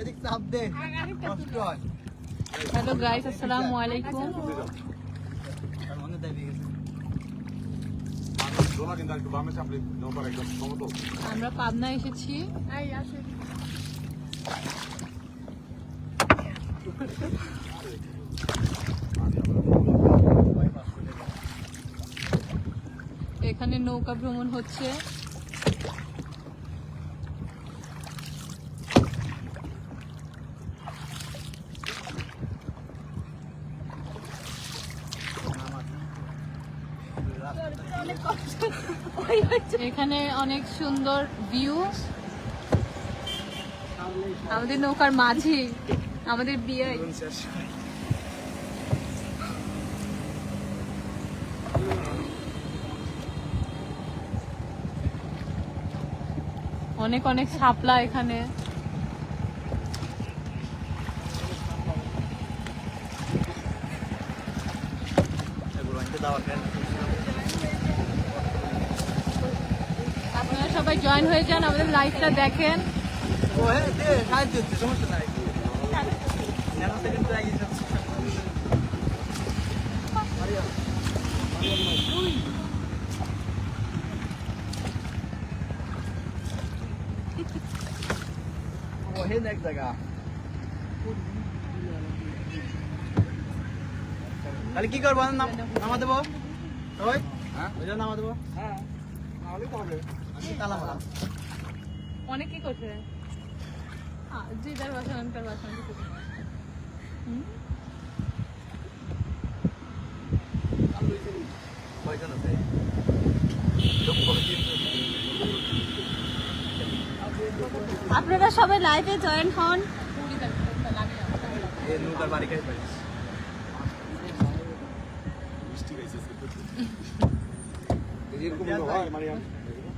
এদিক চাপ দে। কষ্ট হয়। হ্যালো গাইস আসসালামু আলাইকুম। মনে দাবি গেছে দোলা কিন্তু একটু বামে চাপলে নৌকার একদম সমতল। আমরা পাবনা এসেছি। এখানে নৌকা ভ্রমণ হচ্ছে। এখানে অনেক সুন্দর ভিউ আমাদের নৌকার মাঝি আমাদের বিয়ে। অনেক অনেক শাপলা এখানে। এগুলো আনতে দাও কেন আপনারা সবাই জয়েন হয়ে যান আমাদের লাইভটা দেখেন। এক জায়গা তাহলে কি করব? নাম নামা দেবো ওই হ্যাঁ? ওই জন্য নামা দেবো হ্যাঁ। নাহলে তো হবে। অনেক কি করছে? আ, যে যার বাসন আমি তার বাসন? আপনারা সবাই লাইভে জয়েন হন। এই নৌকার বাড়ি।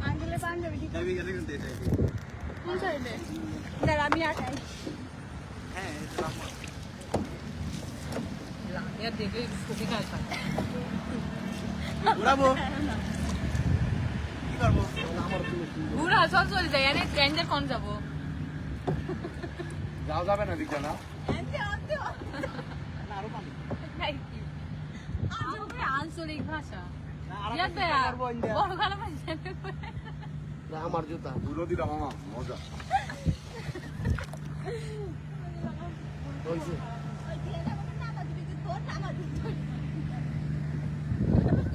খাই পারিস মিষ্টি গাইছে এরকম মারিয়াম যাবি গেলে কিন্তু এটাই আমি আর হ্যাঁ এটা নাম। ঘুরাবো। ঘুরা চল চলে যাই। আরে ট্রেন্ডের কোন যাব? যাও যাবে না দিকটা আঞ্চলিক ভাষা। আমার জুতা। পুরো দিটা মামা মজা। হয়েছে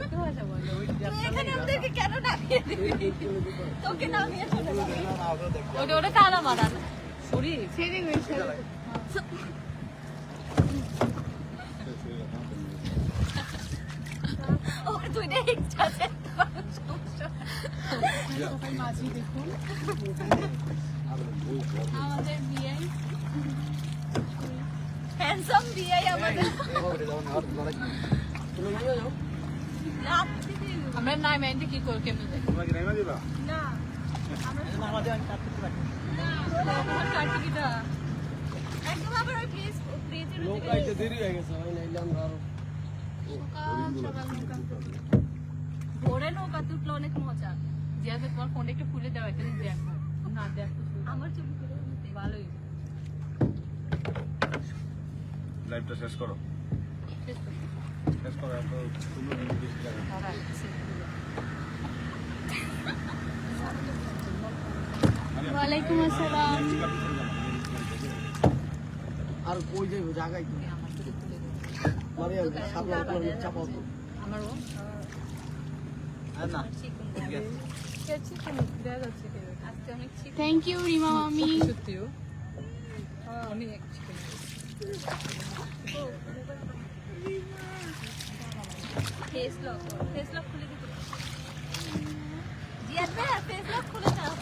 কি ভাষা বলে? ওটা ওটা তালা মারা না সরি আমাদের বিয়ে। হ্যান্ডসাম দিয়াই আমাদের। আমরা নাই মেয়েন্টে কি করে কেমন যাই তোমরা কি নেমে দিবা? না। আমাদের আমি কাটতে পারি টিকিটা একদম আবার ওই প্লেস প্লেসের নৌকাইতে দেরি হয়ে গেছে হয় না ইলাম আরও ভোরে নৌকা তুটলো অনেক মজা। তোমার ফোনটা একটু খুলে দেওয়া একটা দেখো না দেখো আমার ছবি ভালোই। লাইভটা শেষ করো। শেষ করো। এত সুন্দর বেশি লাগে তারা আসছে। ওয়ালাইকুম আসসালাম। আর কই যাইব? জায়গায় তুমি থ্যাংক ইউ রিমা মামি। সত্যিও। অনেক ফেস লক ফেস লক খুলে দিতে জিয়াদ ভাই ফেস লক খুলে দাও।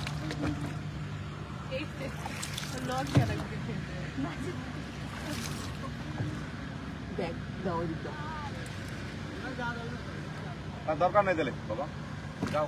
এই লগ গেল ব্যাগ দাও দিতা আর দরকার নেই তাহলে বাবা। যাও।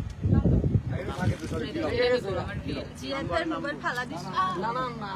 না না না